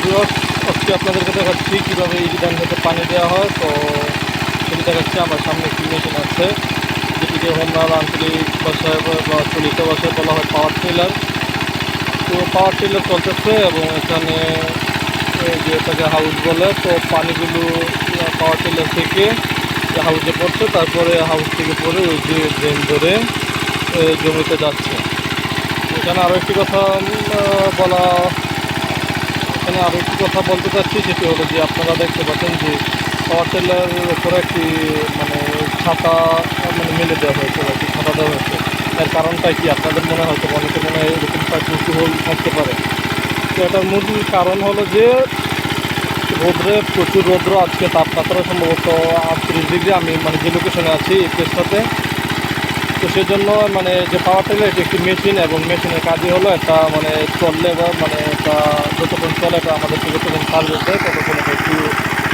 আজকে আপনাদেরকে দেখাচ্ছি কীভাবে এই ধান খেতে পানি দেওয়া হয়। তো সেটি দেখাচ্ছি, আমার সামনে একটি মেশিন আছে, যেটিকে হোমনার আঞ্চলিক ভাষায় বা চলিত ভাষায় বলা হয় পাওয়ার টিলার তো পাওয়ার টিলার চলতেছে এবং এখানে যে এটাকে হাউস বলে, তো পানিগুলো পাওয়ার টিলার থেকে হাউসে পড়ছে, তারপরে হাউস থেকে পরে ওই যে ড্রেন ধরে জমিতে যাচ্ছে। এখানে আরও একটি কথা বলা এখানে আরও একটি কথা বলতে চাচ্ছি, সেটি হলো যে আপনারা দেখতে পাচ্ছেন যে পাওয়ার টেলারের উপরে একটি মানে ছাতা মানে মেলে দেওয়া হয়েছে, একটি ছাতা দেওয়া হয়েছে। এর কারণটা কি? আপনাদের মনে হয়তো, অনেকে মনে হয় এরকম কৌতূহল থাকতে পারে। তো এটার মূল কারণ হলো যে রোদ্রে, প্রচুর রৌদ্র, আজকে তাপমাত্রা সম্ভবত আটত্রিশ ডিগ্রি। আমি মানে যে লোকেশনে আছি, এই প্লেসটাতে তো সেজন্য মানে যে পাওয়ার টেলার এটি একটি মেশিন এবং মেশিনের কাজই হলো একটা মানে চললে বা মানে এটা যতক্ষণ চলে এটা আমাদেরকে যতক্ষণ সার্ভিস দেয়, ততক্ষণ এটা একটু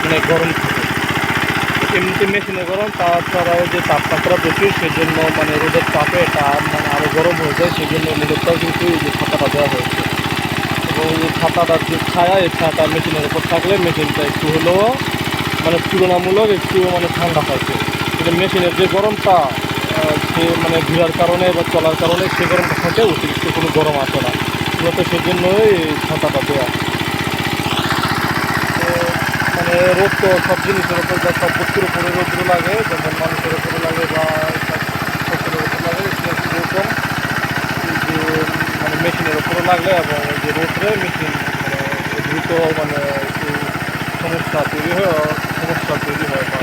মানে গরম থাকে। এমনিতে মেশিনে গরম তাছাড়াও যে তাপমাত্রা প্রচুর সেজন্য মানে রোদের তাপে এটা মানে আরও গরম হয়ে যায় সেই জন্য মূলতটাও কিন্তু যে ছাতাটা দেওয়া হয়েছে। এবং এই ছাতাটার যে ছায়া, এই ছায়াটা মেশিনের উপর থাকলে মেশিনটা একটু হলেও মানে তুলনামূলক একটু মানে ঠান্ডা থাকে। কিন্তু মেশিনের যে গরমটা সে মানে ভিড়ার কারণে বা চলার কারণে সে গরমটা থাকে, অতিরিক্ত কোনো গরম আসে না। মূলত সেজন্যই ছাতাটা দেওয়া মানে রোদ তো সব জিনিসের উপর বা সব বস্তুর উপরে রোদ্র লাগে, যেমন মানুষের উপরে লাগে বা ফসলের উপর লাগে সেরকম যে মানে মেশিনের উপরে লাগলে এবং যে রোদ্রে মেশিন মানে দ্রুত মানে সমস্যা তৈরি হয় সমস্যা তৈরি হয় বা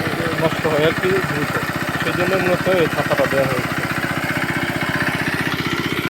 মানে নষ্ট হয় আর কি দ্রুত সেই জন্য মূলত এই ছাতাটা দেওয়া হয়েছে।